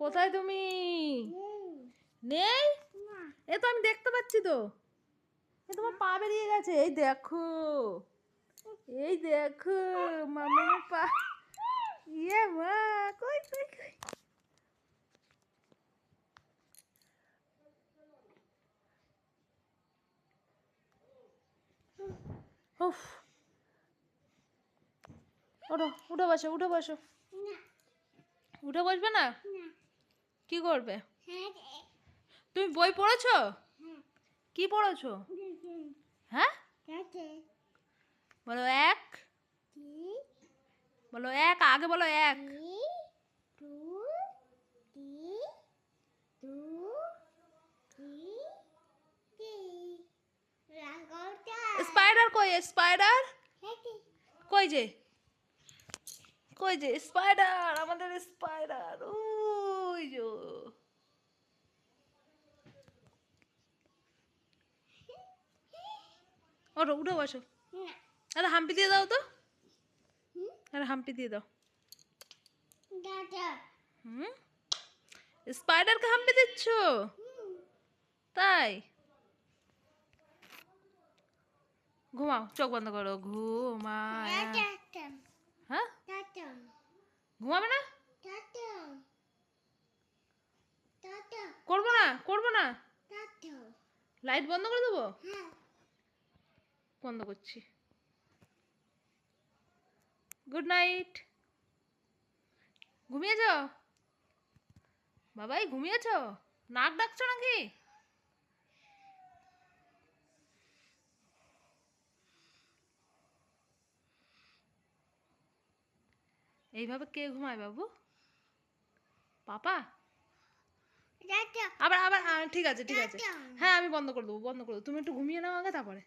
কোথায় তুমি? নেই। এ তো আমি দেখতে পাচ্ছি তো। এ তোমার পা বেরিয়ে গেছে। এই দেখো। এই দেখো মামার পা। ইয়ে মা কই কই কই? উফ। ওঠো উঠে বসো উঠে বসো। উঠে বসবে না? কি করবে? তুমি বই পড়েছো? কি পড়েছো? হ্যাঁ? বলো এক। বলো এক আগে বলো এক। স্পাইডার কই? স্পাইডার কই যে? কই যে স্পাইডার আমাদের স্পাইডার ওই যে ওঠো উঠে বসো। আরে হাম্পি দিয়ে দাও তো। আরে হাম্পি দিয়ে দাও। হুম? স্পাইডারকে হাম্পি দিচ্ছ? তাই? ঘুমাও চোখ বন্ধ করো। ঘুমায়। হ্যাঁ? ঘুমাবে না? করব না করব না। লাইট বন্ধ করে দেবো? বন্ধ করছি। গুড নাইট ঘুমিয়েছ বাবাই ঘুমিয়েছ? নাক ডাকছো নাকি? এইভাবে কে ঘুমায় বাবু? পাপা? আবার আবার ঠিক আছে ঠিক আছে। হ্যাঁ আমি বন্ধ করে দেবো বন্ধ করে দেবো। তুমি একটু ঘুমিয়ে নাও আগে তারপরে.